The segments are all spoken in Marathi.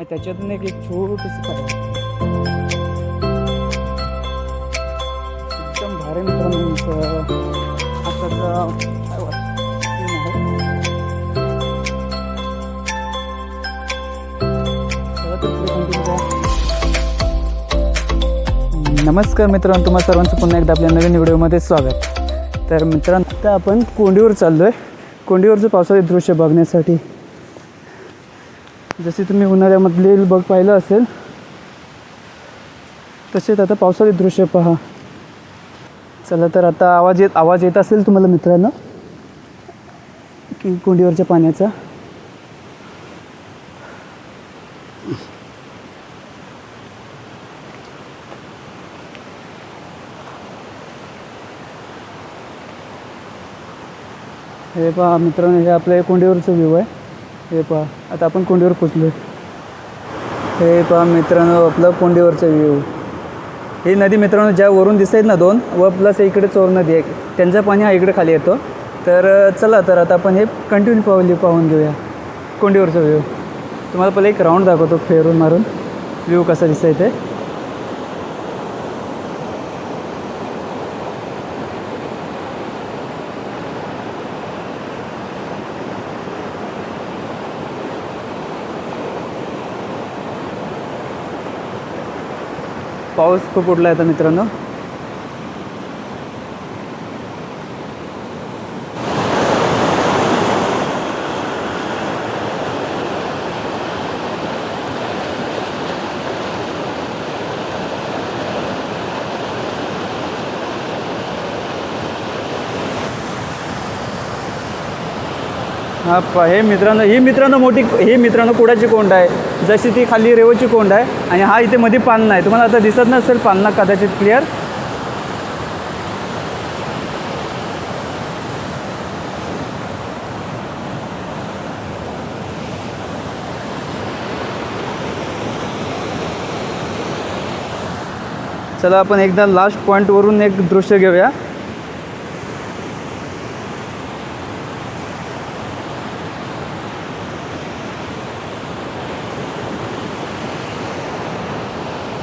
आणि त्याच्यातून एक एक छोटीशी पाय एकदम भारी मित्रांनो आताचा नमस्कार मित्रांनो तुम्हा सर्वांचं पुन्हा एकदा आपल्या नवीन व्हिडिओमध्ये स्वागत. तर मित्रांनो आता आपण कोंडीवर चाललो आहे कोंडीवरचं पावसाळी दृश्य बघण्यासाठी. जसे तुम्ही उन्हाळ्यामधले बघ पाहिलं असेल तसेच आता पावसाळी दृश्य पहा. चला तर आता आवाज येत आवाज येत असेल तुम्हाला मित्रांनो की कोंडीवरच्या पाण्याचा? हे पहा मित्रांनो हे आपल्या कोंडीवरचं व्ह्यू आहे. हे पहा आता आपण कोंडीवर पोचलो. हे पहा मित्रांनो आपलं कोंडीवरचं व्ह्यू ही नदी मित्रांनो ज्या वरून दिसत आहेत ना दोन व प्लस इकडे चोर नदी आहे. त्यांचं पाणी हा इकडे खाली येतो. तर चला तर आता आपण हे कंटिन्यू पावली पाहून घेऊया. कोंडीवरचं व्ह्यू तुम्हाला पहिले एक राऊंड दाखवतो फेरून मारून. व्ह्यू कसा दिसत आहे ते. पाऊस खूप उठला आहे तर मित्रांनो. हा प हे मित्रांनो ही मित्रांनो मोठी ही मित्रांनो कुडाची कोंड आहे. जशी ती खाली रेवची कोंड आहे आणि हा इथे मध्ये पालना आहे तुम्हाला आता दिसत नसेल पालना कदाचित क्लिअर चला आपण एकदा लास्ट पॉईंटवरून एक दृश्य घेऊया.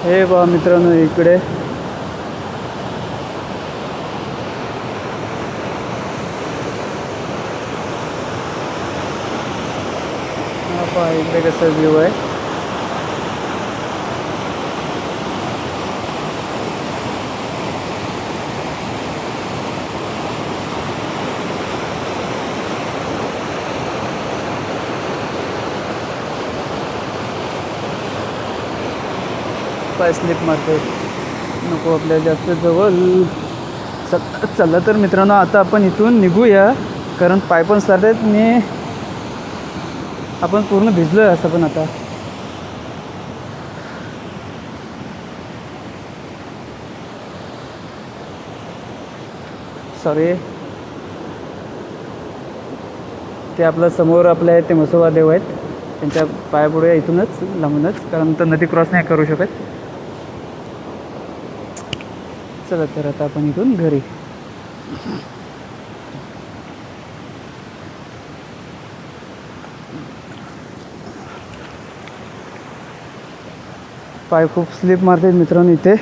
हे बा मित्रांनो इकडे. इकडे कसं व्ह्यू आहे. पाय स्लिप मारते नको आपल्याला जास्त जवळ. चल चला तर मित्रांनो आता आपण इथून निघूया. कारण पाय पण आहेत मी आपण पूर्ण भिजलो आहे असं पण आता. सॉरी ते आपलं समोर आपले आहेत ते मसोबा देव आहेत. त्यांच्या पायापुढे इथूनच लांबूनच. कारण तर नदी क्रॉस नाही करू शकत. चला तर आता आपण इथून घरी. पाय खूप स्लिप मारते मित्रांनो इथे.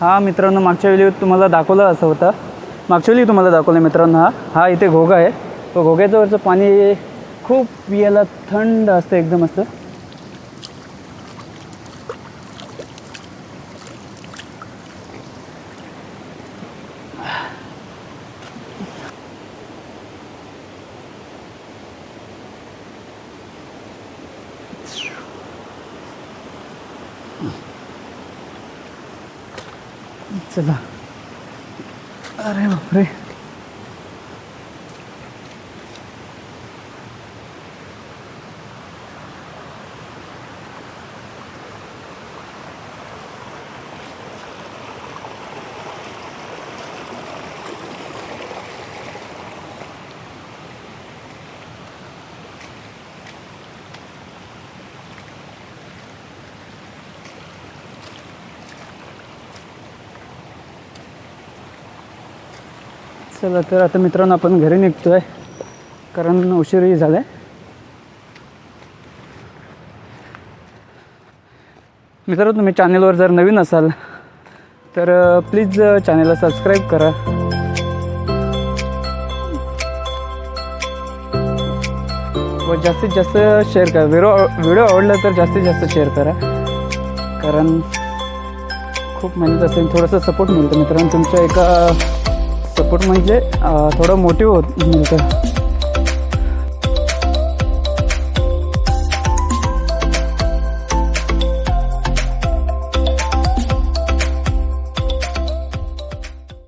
हा मित्रांनो मागच्या वेळी तुम्हाला दाखवलं असं होतं. मागच्या तुम्हाला दाखवलं मित्रांनो हा. हा इथे घोगा आहे. तो घोग्याच्या वरचं पाणी खूप पियाला थंड असतं एकदम असतं चला. अरे बापरे चला तर आता मित्रांनो आपण घरी निघतो आहे कारण उशीरही झाला आहे मित्रांनो तुम्ही चॅनलवर जर नवीन असाल तर प्लीज चॅनलला सबस्क्राईब करा. व जास्तीत जास्त शेअर करा. व्हिडिओ व्हिडिओ आवडला तर जास्तीत जास्त शेअर करा. कारण खूप मेहनत असेल थोडंसं सपोर्ट मिळतं मित्रांनो तुमच्या एका सपोर्ट म्हणजे थोडं मोटिव होत मिळतं